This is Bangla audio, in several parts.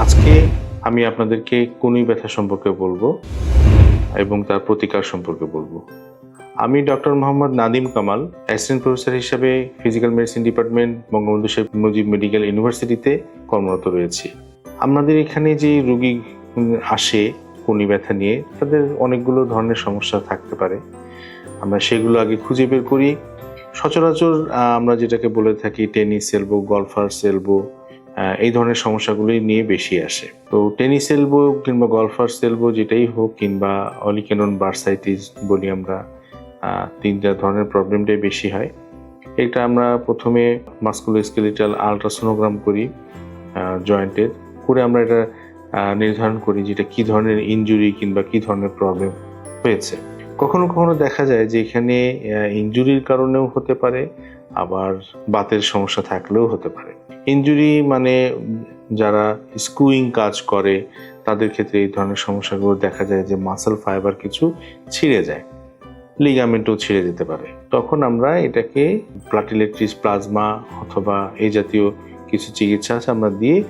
আজকে আমি আপনাদেরকে কনুই ব্যথা সম্পর্কে বলব এবং তার প্রতিকার সম্পর্কে বলব। আমি doctor Mohammad Nadim Kamal, assistant professor হিসাবে physical medicine department, Bangabandhu Sheikh Mujib medical ইউনিভার্সিটিতে কর্মরত রয়েছি। আমাদের এখানে যে রুগী আসে কনি ব্যথা নিয়ে, তাদের অনেকগুলো ধরনের সমস্যা থাকতে পারে। আমরা সেগুলো আগে খুঁজে বের করি। সচরাচর আমরা যেটাকে বলে থাকি টেনিস, এলবো গলফার্স এলবো এই ধরনের সমস্যাগুলি নিয়ে বেশি আসে। তো টেনিস এলবো কিংবা গলফার্স এলবো যেটাই হোক কিংবা অলিকেনন বার্সাইটিস বলি আমরা আহ, তিনটা ধরনের প্রবলেমটাই বেশি হয়। এটা আমরা প্রথমে মাস্কুলোস্কেলিটাল আলট্রাসোনোগ্রাম করি জয়েন্টের। করে আমরা এটা নির্ধারণ করি যেটা কি ধরনের ইনজুরি কিংবা কি ধরনের প্রবলেম হয়েছে। কখনো কখনো দেখা যায় যে এখানে ইনজুরির কারণেও হতে পারে আবার বাতের সমস্যা থাকলেও হতে পারে। ইনজুরি মানে যারা স্কুইং কাজ করে, তাদের ক্ষেত্রে এই ধরনের সমস্যাগুলো দেখা যায় যে মাসেল ফাইবার কিছু ছিঁড়ে যায় লিগামেন্টও ছিঁড়ে যেতে পারে। তখন আমরা এটাকে প্লাটিলেট্রিস প্লাজমা অথবা এই জাতীয় কিছু চিকিৎসা আছে আমরা দিয়ে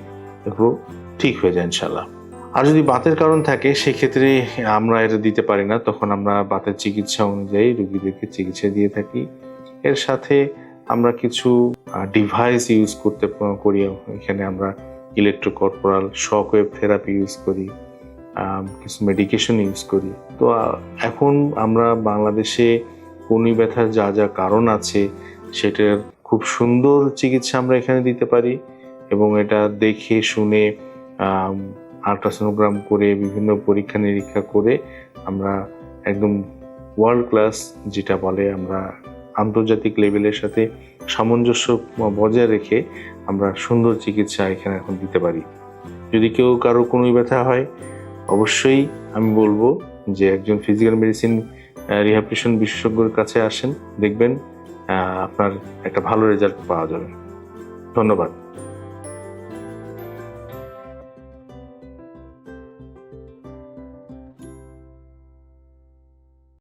এগুলো ঠিক হয়ে যায় ইনশাল্লাহ আর যদি বাতের কারণ থাকে, সেক্ষেত্রে আমরা এটা দিতে পারি না। তখন আমরা বাতের চিকিৎসা অনুযায়ী রুগীদেরকে চিকিৎসা দিয়ে থাকি। এর সাথে আমরা কিছু ডিভাইস ইউজ করতে করি। এখানে আমরা extracorporeal shock wave therapy use করি কিছু মেডিকেশন ইউজ করি। তো এখন আমরা বাংলাদেশে কনি ব্যথার যা যা কারণ আছে, সেটার খুব সুন্দর চিকিৎসা আমরা এখানে দিতে পারি এবং এটা দেখে, শুনে আলট্রাসোনোগ্রাম করে, বিভিন্ন পরীক্ষা নিরীক্ষা করে আমরা একদম ওয়ার্ল্ড ক্লাস যেটা বলে আমরা আন্তর্জাতিক লেভেলের সাথে সামঞ্জস্য বজায় রেখে আমরা সুন্দর চিকিৎসা এখানে এখন দিতে পারি। যদি কেউ কারও কোনো ব্যথা হয়, অবশ্যই আমি বলব যে একজন ফিজিক্যাল মেডিসিন রিহ্যাবিলিটেশন বিশেষজ্ঞের কাছে আসেন, দেখবেন আপনার একটা ভালো রেজাল্ট পাওয়া যাবে। ধন্যবাদ।